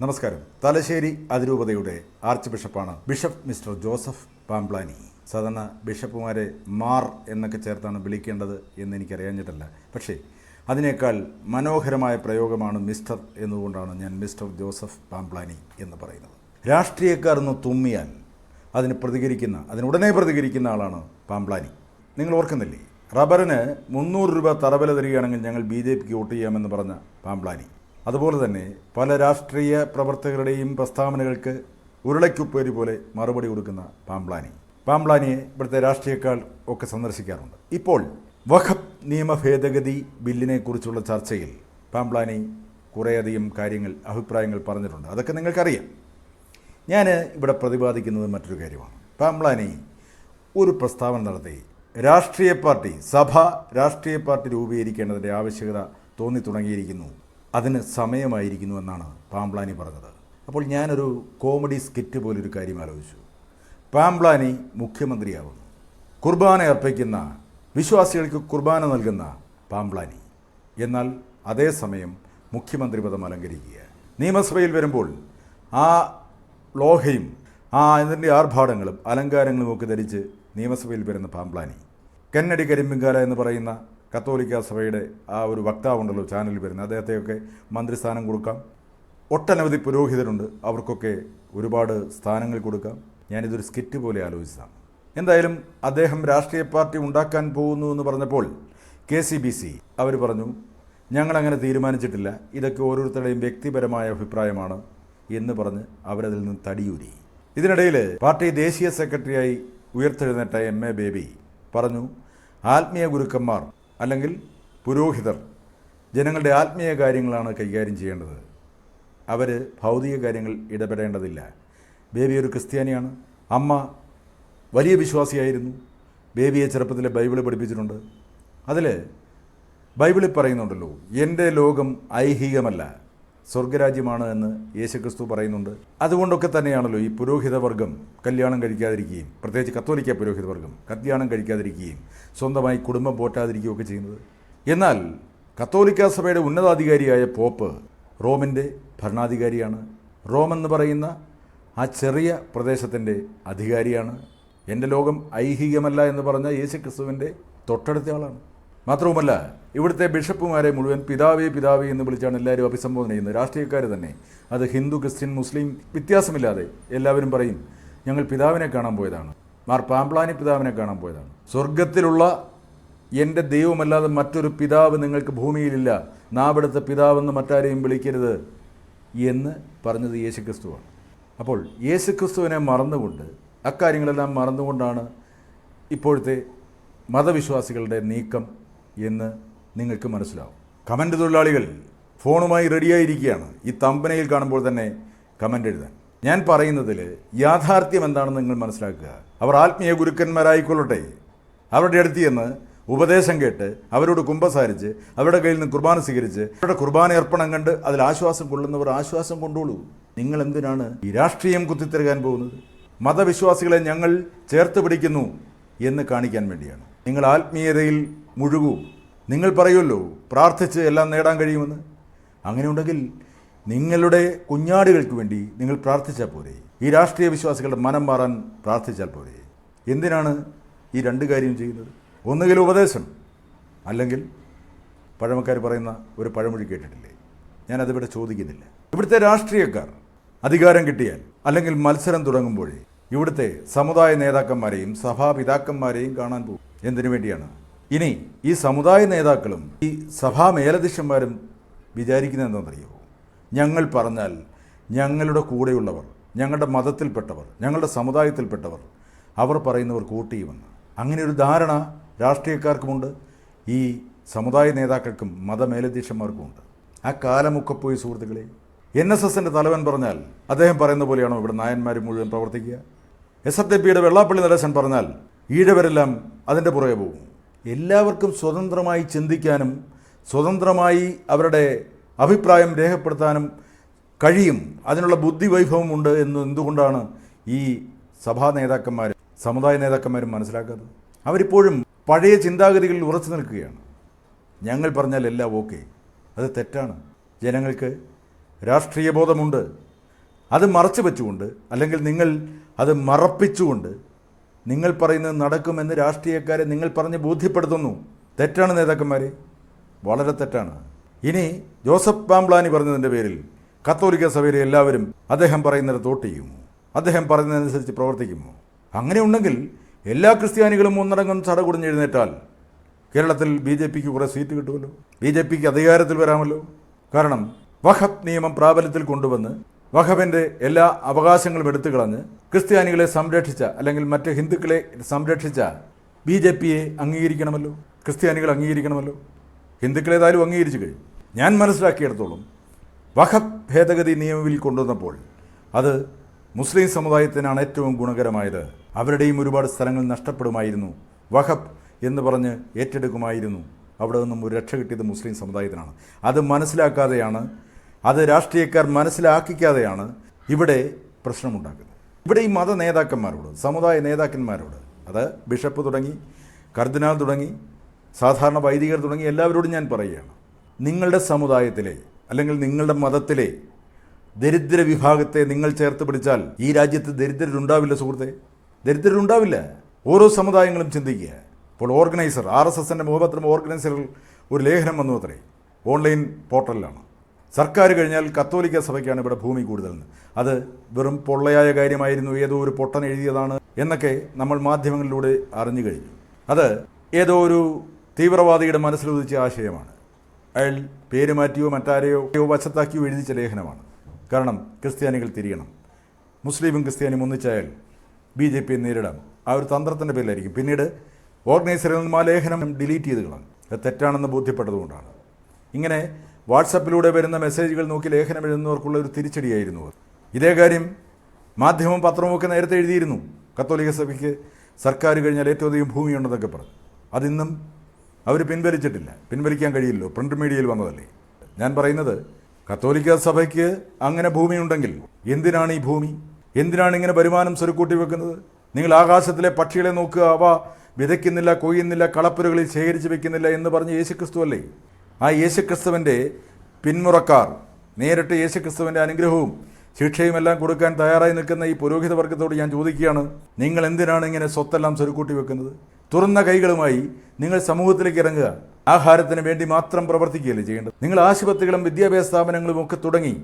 നമസ്കാരം. തലശ്ശേരി അതിരൂപതയുടെ ആർച്ച് ബിഷപ്പാണ് ബിഷപ്പ് മിസ്റ്റർ ജോസഫ് പാംപ്ലാനി. സാധാരണ ബിഷപ്പുമാരെ മാർ എന്നൊക്കെ ചേർത്താണ് വിളിക്കേണ്ടത് എന്ന് എനിക്കറിയാഞ്ഞിട്ടല്ല പക്ഷേ അതിനേക്കാൾ മനോഹരമായ പ്രയോഗമാണ് മിസ്റ്റർ എന്നുകൊണ്ടാണ് ഞാൻ മിസ്റ്റർ ജോസഫ് പാംപ്ലാനി എന്ന് പറയുന്നത്. രാഷ്ട്രീയക്കാർ ഒന്ന് തുമ്മിയാൽ അതിന് പ്രതികരിക്കുന്ന അതിനുടനെ പ്രതികരിക്കുന്ന ആളാണ് പാംപ്ലാനി. നിങ്ങൾ ഓർക്കുന്നില്ലേ? റബ്ബറിന് മുന്നൂറ് രൂപ തറവില തരികയാണെങ്കിൽ ഞങ്ങൾ ബി ജെ പിക്ക് വോട്ട് ചെയ്യാമെന്ന് പറഞ്ഞ പാംപ്ലാനി. അതുപോലെ തന്നെ പല രാഷ്ട്രീയ പ്രവർത്തകരുടെയും പ്രസ്താവനകൾക്ക് ഉരുളയ്ക്കുപ്പേരി പോലെ മറുപടി കൊടുക്കുന്ന പാംപ്ലാനി. പാംപ്ലാനിയെ ഇവിടുത്തെ രാഷ്ട്രീയക്കാർ ഒക്കെ സന്ദർശിക്കാറുണ്ട്. ഇപ്പോൾ വഖഫ് നിയമ ഭേദഗതി ബില്ലിനെ കുറിച്ചുള്ള ചർച്ചയിൽ പാംപ്ലാനി കുറേയധികം കാര്യങ്ങൾ അഭിപ്രായങ്ങൾ പറഞ്ഞിട്ടുണ്ട്. അതൊക്കെ നിങ്ങൾക്കറിയാം. ഞാൻ ഇവിടെ പ്രതിപാദിക്കുന്നത് മറ്റൊരു കാര്യമാണ്. പാംപ്ലാനി ഒരു പ്രസ്താവന നടത്തി രാഷ്ട്രീയ പാർട്ടി സഭ രാഷ്ട്രീയ പാർട്ടി രൂപീകരിക്കേണ്ടതിന്റെ ആവശ്യകത തോന്നി തുടങ്ങിയിരിക്കുന്നു. അതിന് സമയമായിരിക്കുന്നു എന്നാണ് പാംപ്ലാനി പറഞ്ഞത്. അപ്പോൾ ഞാനൊരു കോമഡി സ്കിറ്റ് പോലൊരു കാര്യം ആലോചിച്ചു. പാംപ്ലാനി മുഖ്യമന്ത്രിയാവുന്നു. കുർബാന അർപ്പിക്കുന്ന വിശ്വാസികൾക്ക് കുർബാന നൽകുന്ന പാംപ്ലാനി. എന്നാൽ അതേസമയം മുഖ്യമന്ത്രി പദം അലങ്കരിക്കുക. നിയമസഭയിൽ വരുമ്പോൾ ആ ലോഹയും ആ അതിന്റെ ആർഭാടങ്ങളും അലങ്കാരങ്ങളും ഒക്കെ ധരിച്ച് നിയമസഭയിൽ വരുന്ന പാംപ്ലാനി. കന്നഡി കരിമ്പിങ്കാല എന്ന് പറയുന്ന കത്തോലിക്ക സഭയുടെ ആ ഒരു വക്താവുണ്ടല്ലോ ചാനലിൽ വരുന്നത്. അദ്ദേഹത്തെയൊക്കെ മന്ത്രിസ്ഥാനം കൊടുക്കാം. ഒട്ടനവധി പുരോഹിതരുണ്ട്. അവർക്കൊക്കെ ഒരുപാട് സ്ഥാനങ്ങൾ കൊടുക്കാം. ഞാനിതൊരു സ്കിറ്റ് പോലെ ആലോചിച്ചതാണ്. എന്തായാലും അദ്ദേഹം രാഷ്ട്രീയ പാർട്ടി ഉണ്ടാക്കാൻ പോകുന്നു എന്ന് പറഞ്ഞപ്പോൾ കെ സി ബി സി അവർ പറഞ്ഞു ഞങ്ങളങ്ങനെ തീരുമാനിച്ചിട്ടില്ല. ഇതൊക്കെ ഓരോരുത്തരുടെയും വ്യക്തിപരമായ അഭിപ്രായമാണ് എന്ന് പറഞ്ഞ് അവരതിൽ നിന്ന് തടിയൂരി. ഇതിനിടയിൽ പാർട്ടി ദേശീയ സെക്രട്ടറിയായി ഉയർത്തെഴുന്നേറ്റ എം എ ബേബി പറഞ്ഞു ആത്മീയ ഗുരുക്കന്മാർ അല്ലെങ്കിൽ പുരോഹിതർ ജനങ്ങളുടെ ആത്മീയ കാര്യങ്ങളാണ് കൈകാര്യം ചെയ്യേണ്ടത്. അവർ ഭൗതിക കാര്യങ്ങൾ ഇടപെടേണ്ടതില്ല. ബേബി ഒരു ക്രിസ്ത്യാനിയാണ്. അമ്മ വലിയ വിശ്വാസിയായിരുന്നു. ബേബിയെ ചെറുപ്പത്തിലെ ബൈബിൾ പഠിപ്പിച്ചിട്ടുണ്ട്. അതിൽ ബൈബിളിൽ പറയുന്നുണ്ടല്ലോ എന്റെ ലോകം ഐഹികമല്ല. സ്വർഗരാജ്യമാണ് എന്ന് യേശുക്രിസ്തു പറയുന്നുണ്ട്. അതുകൊണ്ടൊക്കെ തന്നെയാണല്ലോ ഈ പുരോഹിതവർഗം കല്യാണം കഴിക്കാതിരിക്കുകയും പ്രത്യേകിച്ച് കത്തോലിക്ക പുരോഹിതവർഗം കല്യാണം കഴിക്കാതിരിക്കുകയും സ്വന്തമായി കുടുംബം പോറ്റാതിരിക്കുകയും ഒക്കെ ചെയ്യുന്നത്. എന്നാൽ കത്തോലിക്ക സഭയുടെ ഉന്നതാധികാരിയായ പോപ്പ് റോമിന്റെ ഭരണാധികാരിയാണ്. റോം എന്ന് പറയുന്ന ആ ചെറിയ പ്രദേശത്തിന്റെ അധികാരിയാണ്. എന്റെ ലോകം ഐഹികമല്ല എന്ന് പറഞ്ഞ യേശുക്രിസ്തുവിന്റെ തൊട്ടടുത്ത ആളാണ്. മാത്രവുമല്ല ഇവിടുത്തെ ബിഷപ്പുമാരെ മുഴുവൻ പിതാവേ പിതാവേ എന്ന് വിളിച്ചാണ് എല്ലാവരും അഭിസംബോധന ചെയ്യുന്നത്. രാഷ്ട്രീയക്കാർ തന്നെ. അത് ഹിന്ദു ക്രിസ്ത്യൻ മുസ്ലിം വ്യത്യാസമില്ലാതെ എല്ലാവരും പറയും ഞങ്ങൾ പിതാവിനെ കാണാൻ പോയതാണ്. മാർ പാംപ്ലാനി പിതാവിനെ കാണാൻ പോയതാണ്. സ്വർഗത്തിലുള്ള എന്റെ ദൈവമല്ലാതെ മറ്റൊരു പിതാവ് നിങ്ങൾക്ക് ഭൂമിയിലില്ല. നാവിടുത്തെ പിതാവെന്ന് മറ്റാരെയും വിളിക്കരുത് എന്ന് പറഞ്ഞത് യേശുക്രിസ്തുവാണ്. അപ്പോൾ യേശുക്രിസ്തുവിനെ മറന്നുകൊണ്ട് അക്കാര്യങ്ങളെല്ലാം മറന്നുകൊണ്ടാണ് ഇപ്പോഴത്തെ മതവിശ്വാസികളുടെ നീക്കം എന്ന് നിങ്ങൾക്ക് മനസ്സിലാവും. കമന്റ് തൊഴിലാളികൾ ഫോണുമായി റെഡിയായിരിക്കുകയാണ്. ഈ തമ്പനയിൽ കാണുമ്പോൾ തന്നെ കമന്റ് എഴുതാൻ. ഞാൻ പറയുന്നതിൽ യാഥാർത്ഥ്യം എന്താണെന്ന് നിങ്ങൾ മനസ്സിലാക്കുക. അവർ ആത്മീയ ഗുരുക്കന്മാരായിക്കൊള്ളട്ടെ. അവരുടെ അടുത്ത് ചെന്ന് ഉപദേശം കേട്ട് അവരോട് കുമ്പസാരിച്ച് അവരുടെ കയ്യിൽ നിന്ന് കുർബാന സ്വീകരിച്ച് അവരുടെ കുർബാന അർപ്പണം കണ്ട് അതിൽ ആശ്വാസം കൊള്ളുന്നവർ ആശ്വാസം കൊണ്ടോളൂ. നിങ്ങൾ എന്തിനാണ് ഈ രാഷ്ട്രീയം കുത്തിത്തിരകാൻ പോകുന്നത്? മതവിശ്വാസികളെ ഞങ്ങൾ ചേർത്ത് പിടിക്കുന്നു എന്ന് കാണിക്കാൻ വേണ്ടിയാണ്. നിങ്ങൾ ആത്മീയതയിൽ മുഴുകൂ. നിങ്ങൾ പറയുമല്ലോ പ്രാർത്ഥിച്ച് എല്ലാം നേടാൻ കഴിയുമെന്ന്. അങ്ങനെയുണ്ടെങ്കിൽ നിങ്ങളുടെ കുഞ്ഞാടുകൾക്ക് വേണ്ടി നിങ്ങൾ പ്രാർത്ഥിച്ചാൽ പോരെ. ഈ രാഷ്ട്രീയ വിശ്വാസികളുടെ മനം മാറാൻ പ്രാർത്ഥിച്ചാൽ പോരെ. എന്തിനാണ് ഈ രണ്ട് കാര്യം ചെയ്യുന്നത്? ഒന്നുകിൽ ഉപദേശം അല്ലെങ്കിൽ പഴമക്കാർ പറയുന്ന ഒരു പഴമൊഴി കേട്ടിട്ടില്ലേ? ഞാനതിവിടെ ചോദിക്കുന്നില്ല. ഇവിടുത്തെ രാഷ്ട്രീയക്കാർ അധികാരം കിട്ടിയാൽ അല്ലെങ്കിൽ മത്സരം തുടങ്ങുമ്പോഴേ ഇവിടുത്തെ സമുദായ നേതാക്കന്മാരെയും സഭാപിതാക്കന്മാരെയും കാണാൻ പോകും. എന്തിനു വേണ്ടിയാണ്? ഇനി ഈ സമുദായ നേതാക്കളും ഈ സഭാ മേലധ്യക്ഷന്മാരും വിചാരിക്കുന്നത് എന്താണെന്നറിയോ? ഞങ്ങൾ പറഞ്ഞാൽ ഞങ്ങളുടെ കൂടെയുള്ളവർ ഞങ്ങളുടെ മതത്തിൽപ്പെട്ടവർ ഞങ്ങളുടെ സമുദായത്തിൽപ്പെട്ടവർ അവർ പറയുന്നവർ കൂട്ടിയുമെന്ന് അങ്ങനെ ഒരു ധാരണ രാഷ്ട്രീയക്കാർക്കുമുണ്ട് ഈ സമുദായ നേതാക്കൾക്കും മതമേലധ്യക്ഷന്മാർക്കുമുണ്ട്. ആ കാലമൊക്കെ പോയി സുഹൃത്തുക്കളെ. എൻ എസ് എസിന്റെ തലവൻ പറഞ്ഞാൽ അദ്ദേഹം പറയുന്ന പോലെയാണോ ഇവിടെ നായന്മാർ മുഴുവൻ പ്രവർത്തിക്കുക? എസ് എഫ് ഡി പിയുടെ വെള്ളാപ്പള്ളി നടേശൻ പറഞ്ഞാൽ ഈഴവരെല്ലാം അതിന്റെ പുറകെ പോകും. എല്ലാവർക്കും സ്വതന്ത്രമായി ചിന്തിക്കാനും സ്വതന്ത്രമായി അവരുടെ അഭിപ്രായം രേഖപ്പെടുത്താനും കഴിയും. അതിനുള്ള ബുദ്ധിവൈഭവം ഉണ്ട് എന്ന് എന്തുകൊണ്ടാണ് ഈ സഭാ നേതാക്കന്മാർ സമുദായ നേതാക്കന്മാരും മനസ്സിലാക്കാത്തത്? അവരിപ്പോഴും പഴയ ചിന്താഗതികളിൽ ഉറച്ചു നിൽക്കുകയാണ്. ഞങ്ങൾ പറഞ്ഞാൽ എല്ലാം ഓക്കെ. അത് തെറ്റാണ്. ജനങ്ങൾക്ക് രാഷ്ട്രീയ ബോധമുണ്ട് അത് മറച്ചു വെച്ചുകൊണ്ട് അല്ലെങ്കിൽ നിങ്ങൾ അത് മറപ്പിച്ചുകൊണ്ട് നിങ്ങൾ പറയുന്നത് നടക്കുമെന്ന് രാഷ്ട്രീയക്കാരെ നിങ്ങൾ പറഞ്ഞ് ബോധ്യപ്പെടുത്തുന്നു. തെറ്റാണ് നേതാക്കന്മാരെ. വളരെ തെറ്റാണ്. ഇനി ജോസഫ് പാംബ്ലാനി പറഞ്ഞതിന്റെ പേരിൽ കത്തോലിക്ക സഭയിലെ എല്ലാവരും അദ്ദേഹം പറയുന്നത് വോട്ട് ചെയ്യുമോ അദ്ദേഹം പറയുന്നതനുസരിച്ച് പ്രവർത്തിക്കുമോ അങ്ങനെ ഉണ്ടെങ്കിൽ എല്ലാ ക്രിസ്ത്യാനികളും ഒന്നടങ്കം ചടകുടിഞ്ഞെഴുന്നേറ്റാൽ കേരളത്തിൽ ബി ജെ പിക്ക് കുറേ സീറ്റ് കിട്ടുമല്ലോ? ബി ജെ പിക്ക് അധികാരത്തിൽ വരാമല്ലോ? കാരണം വഖഫ് നിയമം പ്രാബല്യത്തിൽ കൊണ്ടുവന്ന് വഖഫിന്റെ എല്ലാ അവകാശങ്ങളും എടുത്തു കളഞ്ഞ് ക്രിസ്ത്യാനികളെ സംരക്ഷിച്ച അല്ലെങ്കിൽ മറ്റ് ഹിന്ദുക്കളെ സംരക്ഷിച്ച ബി ജെ പിയെ അംഗീകരിക്കണമല്ലോ? ക്രിസ്ത്യാനികൾ അംഗീകരിക്കണമല്ലോ? ഹിന്ദുക്കളേതായാലും അംഗീകരിച്ചു കഴിഞ്ഞു. ഞാൻ മനസ്സിലാക്കിയിടത്തോളം വഖഫ് ഭേദഗതി നിയമവിൽ കൊണ്ടുവന്നപ്പോൾ അത് മുസ്ലിം സമുദായത്തിനാണ് ഏറ്റവും ഗുണകരമായത്. അവരുടെയും ഒരുപാട് സ്ഥലങ്ങൾ നഷ്ടപ്പെടുമായിരുന്നു. വഖഫ് എന്ന് പറഞ്ഞ് ഏറ്റെടുക്കുമായിരുന്നു. അവിടെ നിന്നും ഒരു രക്ഷ കിട്ടിയത് മുസ്ലിം സമുദായത്തിനാണ്. അത് മനസ്സിലാക്കാതെയാണ് അത് രാഷ്ട്രീയക്കാർ മനസ്സിലാക്കിക്കാതെയാണ് ഇവിടെ പ്രശ്നമുണ്ടാക്കുന്നത്. ഇവിടെ ഈ മത നേതാക്കന്മാരോട് സമുദായ നേതാക്കന്മാരോട് അത് ബിഷപ്പ് തുടങ്ങി കർദിനാൾ തുടങ്ങി സാധാരണ വൈദികർ തുടങ്ങി എല്ലാവരോടും ഞാൻ പറയുകയാണ്. നിങ്ങളുടെ സമുദായത്തിലെ അല്ലെങ്കിൽ നിങ്ങളുടെ മതത്തിലെ ദരിദ്ര വിഭാഗത്തെ നിങ്ങൾ ചേർത്ത് പിടിച്ചാൽ ഈ രാജ്യത്ത് ദരിദ്രരുണ്ടാവില്ല സുഹൃത്തെ. ദരിദ്രരുണ്ടാവില്ല. ഓരോ സമുദായങ്ങളും ചിന്തിക്കുക. ഇപ്പോൾ ഓർഗനൈസർ ആർ എസ് എസിന്റെ മുഖപത്രം ഓർഗനൈസറിൽ ഒരു ലേഖനം വന്നു അത്രേ. ഓൺലൈൻ പോർട്ടലിലാണ്. സർക്കാർ കഴിഞ്ഞാൽ കത്തോലിക്ക സഭയ്ക്കാണ് ഇവിടെ ഭൂമി കൂടുതലെന്ന്. അത് വെറും പൊള്ളയായ കാര്യമായിരുന്നു. ഏതോ ഒരു പൊട്ടൻ എഴുതിയതാണ് എന്നൊക്കെ നമ്മൾ മാധ്യമങ്ങളിലൂടെ അറിഞ്ഞു കഴിഞ്ഞു. അത് ഏതോ ഒരു തീവ്രവാദിയുടെ മനസ്സിലുദിച്ച ആശയമാണ്. അയാൾ പേര് മാറ്റിയോ മറ്റാരെയോ വശത്താക്കിയോ എഴുതിച്ച ലേഖനമാണ്. കാരണം ക്രിസ്ത്യാനികൾ തിരിയണം. മുസ്ലിമും ക്രിസ്ത്യാനിയും ഒന്നിച്ചായാൽ ബി ജെ പിയെ നേരിടാം. ആ ഒരു തന്ത്രത്തിന്റെ പേരിലായിരിക്കും. പിന്നീട് ഓർഗനൈസറിൽ നിന്നും ആ ലേഖനം ഡിലീറ്റ് ചെയ്ത് കളഞ്ഞു. അത് തെറ്റാണെന്ന് ബോധ്യപ്പെട്ടതുകൊണ്ടാണ്. ഇങ്ങനെ വാട്സപ്പിലൂടെ വരുന്ന മെസ്സേജുകൾ നോക്കി ലേഖനം എഴുതുന്നവർക്കുള്ള ഒരു തിരിച്ചടിയായിരുന്നു ഇതേ കാര്യം മാധ്യമവും പത്രവും ഒക്കെ നേരത്തെ എഴുതിയിരുന്നു. കത്തോലിക്ക സഭയ്ക്ക് സർക്കാർ കഴിഞ്ഞാൽ ഏറ്റവും അധികം ഭൂമിയുണ്ടെന്നൊക്കെ പറഞ്ഞു. അതിന്നും അവർ പിൻവലിച്ചിട്ടില്ല. പിൻവലിക്കാൻ കഴിയില്ലോ പ്രിന്റ് മീഡിയയിൽ വന്നതല്ലേ. ഞാൻ പറയുന്നത് കത്തോലിക്ക സഭയ്ക്ക് അങ്ങനെ ഭൂമിയുണ്ടെങ്കിൽ എന്തിനാണ് ഈ ഭൂമി? എന്തിനാണ് ഇങ്ങനെ വരുമാനം സ്വരുക്കൂട്ടി വെക്കുന്നത്? നിങ്ങൾ ആകാശത്തിലെ പക്ഷികളെ നോക്കുക. അവ വിതയ്ക്കുന്നില്ല കൊയ്യുന്നില്ല കളപ്പുരകളിൽ ശേഖരിച്ച് വെക്കുന്നില്ല എന്ന് പറഞ്ഞ് യേശുക്രിസ്തു അല്ലേ? ആ യേശുക്രിസ്തുവിന്റെ പിന്മുറക്കാർ നേരിട്ട് യേശുക്രിസ്തുവിന്റെ അനുഗ്രഹവും ശിക്ഷയും എല്ലാം കൊടുക്കാൻ തയ്യാറായി നിൽക്കുന്ന ഈ പുരോഹിത വർഗത്തോട് ഞാൻ ചോദിക്കുകയാണ് നിങ്ങൾ എന്തിനാണ് ഇങ്ങനെ സ്വത്തെല്ലാം സ്വരുക്കൂട്ടി വെക്കുന്നത്? തുറന്ന കൈകളുമായി നിങ്ങൾ സമൂഹത്തിലേക്ക് ഇറങ്ങുക. ആഹാരത്തിന് വേണ്ടി മാത്രം പ്രവർത്തിക്കുകയല്ലേ ചെയ്യേണ്ടത്? നിങ്ങൾ ആശുപത്രികളും വിദ്യാഭ്യാസ സ്ഥാപനങ്ങളും ഒക്കെ തുടങ്ങി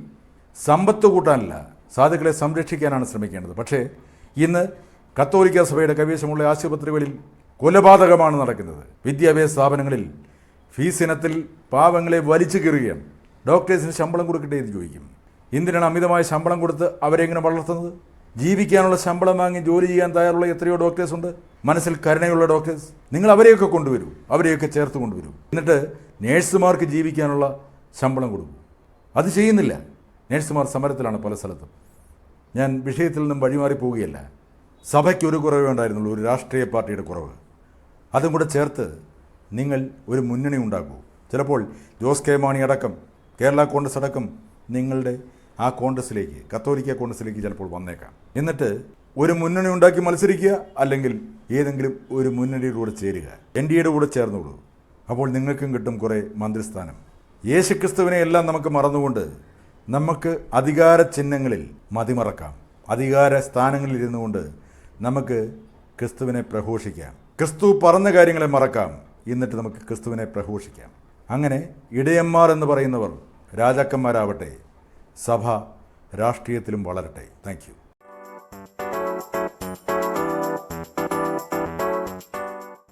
സമ്പത്ത് കൂട്ടാനല്ല സാധുക്കളെ സംരക്ഷിക്കാനാണ് ശ്രമിക്കേണ്ടത്. പക്ഷേ ഇന്ന് കത്തോലിക്ക സഭയുടെ കൈവശമുള്ള ആശുപത്രികളിൽ കൊലപാതകമാണ് നടക്കുന്നത്. വിദ്യാഭ്യാസ സ്ഥാപനങ്ങളിൽ ഫീസ് ഇനത്തിൽ പാവങ്ങളെ വലിച്ചു കീറുകയാണ്. ഡോക്ടേഴ്സിന് ശമ്പളം കൊടുക്കട്ടെ എന്ന് ചോദിക്കും. എന്തിനാണ് അമിതമായ ശമ്പളം കൊടുത്ത് അവരെ എങ്ങനെ വളർത്തുന്നത്? ജീവിക്കാനുള്ള ശമ്പളം വാങ്ങി ജോലി ചെയ്യാൻ തയ്യാറുള്ള എത്രയോ ഡോക്ടേഴ്സ് ഉണ്ട്. മനസ്സിൽ കരുണയുള്ള ഡോക്ടേഴ്സ്. നിങ്ങൾ അവരെയൊക്കെ കൊണ്ടുവരൂ. അവരെയൊക്കെ ചേർത്ത് കൊണ്ടുവരൂ. എന്നിട്ട് നേഴ്സുമാർക്ക് ജീവിക്കാനുള്ള ശമ്പളം കൊടുക്കും. അത് ചെയ്യുന്നില്ല. നേഴ്സുമാർ സമരത്തിലാണ് പല സ്ഥലത്തും. ഞാൻ വിഷയത്തിൽ നിന്നും വഴിമാറി പോവുകയല്ല. സഭയ്ക്ക് ഒരു കുറവേ ഉണ്ടായിരുന്നുള്ളൂ. ഒരു രാഷ്ട്രീയ പാർട്ടിയുടെ കുറവ്. അതും കൂടെ ചേർത്ത് നിങ്ങൾ ഒരു മുന്നണി ഉണ്ടാകൂ ചിലപ്പോൾ ജോസ് കെ. മാണി അടക്കം കേരള കോൺഗ്രസ് അടക്കം നിങ്ങളുടെ ആ കോൺഗ്രസിലേക്ക് കത്തോലിക്ക കോൺഗ്രസിലേക്ക് ചിലപ്പോൾ വന്നേക്കാം. എന്നിട്ട് ഒരു മുന്നണി ഉണ്ടാക്കി മത്സരിക്കുക അല്ലെങ്കിൽ ഏതെങ്കിലും ഒരു മുന്നണിയുടെ കൂടെ ചേരുക. എൻ ഡി എയുടെ കൂടെ ചേർന്നോളൂ. അപ്പോൾ നിങ്ങൾക്കും കിട്ടും കുറേ മന്ത്രിസ്ഥാനം. യേശുക്രിസ്തുവിനെ എല്ലാം നമുക്ക് മറന്നുകൊണ്ട് നമുക്ക് അധികാര ചിഹ്നങ്ങളിൽ മതിമറക്കാം. അധികാര സ്ഥാനങ്ങളിൽ ഇരുന്നുകൊണ്ട് നമുക്ക് ക്രിസ്തുവിനെ പ്രഘോഷിക്കാം. ക്രിസ്തു പറഞ്ഞ കാര്യങ്ങളെ മറക്കാം. എന്നിട്ട് നമുക്ക് ക്രിസ്തുവിനെ പ്രഘോഷിക്കാം. അങ്ങനെ ഇടയന്മാർ എന്ന് പറയുന്നവർ രാജാക്കന്മാരാവട്ടെ സഭ രാഷ്ട്രീയത്തിലും വളരട്ടെ. താങ്ക്